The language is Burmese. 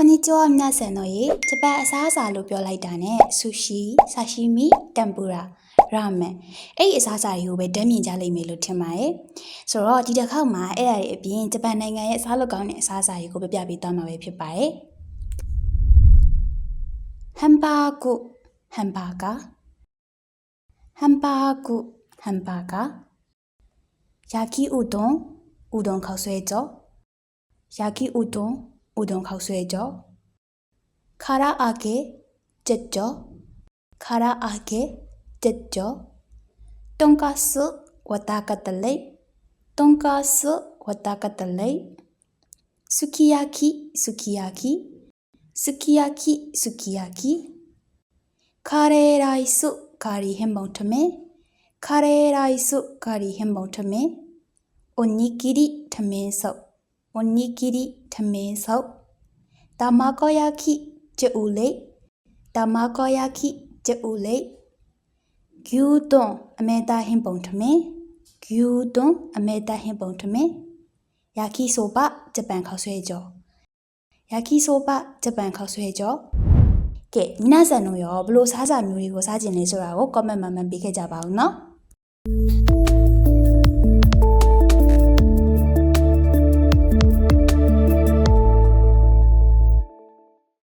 ခနီကျောမြဆန်တို့ရေဂျပန်အစားအစာလို့ပြောလိုက်တာနဲ့ဆူရှီဆာရှိမီတမ်ပူရာရာမန်အဲ့ဒီအစားအစာတွေကိုပဲတမ်းမြင်ကြလိမ့်မယ်လို့ထင်ပါတယ်။ဆိုတော့ဒီတစ်ခေါက်မှာအဲ့ဒါတွေအပြင်ဂျပန်နိုင်ငံရဲ့အစားလောက်ကောင်းတဲ့အစားအစာတွေကိုပြပြပေးသွားမှာပဲဖြစ်ပါတယ်။ဟမ်ဘာဂုဟမ်ဘာဂါဟမ်ဘာဂုဟမ်ဘာဂါယာကီဥဒွန်ဥဒွန်ခေါဆွဲကြောယာကီဥဒွန် ဥဒွန်ခောက်ဆွဲကြောခါရာအာကေကြက်ကြောခါရာအာကေကြက်ကြောတွန်ကာဆုဝတာကတလေတွန်ကာဆုဝတာကတလေစူကီယာကီစူကီယာကီစူကီယာကီစူကီယာကီခါရေရိုင်ဆုကာရီဟင်ဘုံထမေခါရေရိုင်ဆုကာရီဟင်ဘုံထမေအိုနီ ကီရီထမင်းဆုပ်အိုနီကီရီထမင်းဆုပ်တာမာကောယာခိကျူလေတာမာကောယာခိကျူလေဂယူတွန်အမေတာဟင်ပုံထမေဂယူတွန်အမေတာဟင်ပုံထမေယာခိဆိုဘဂျပန်ခောက်ဆွဲကြောယာခိဆိုဘဂျပန်ခောက်ဆွဲကြောကဲမိနာဆန်တို့ရောဘလို့စားစာမျိုးတွေကိုစားကျင်လဲဆိုတာကို comment မှာမှန်ပေးခဲ့ကြပါဦးနော်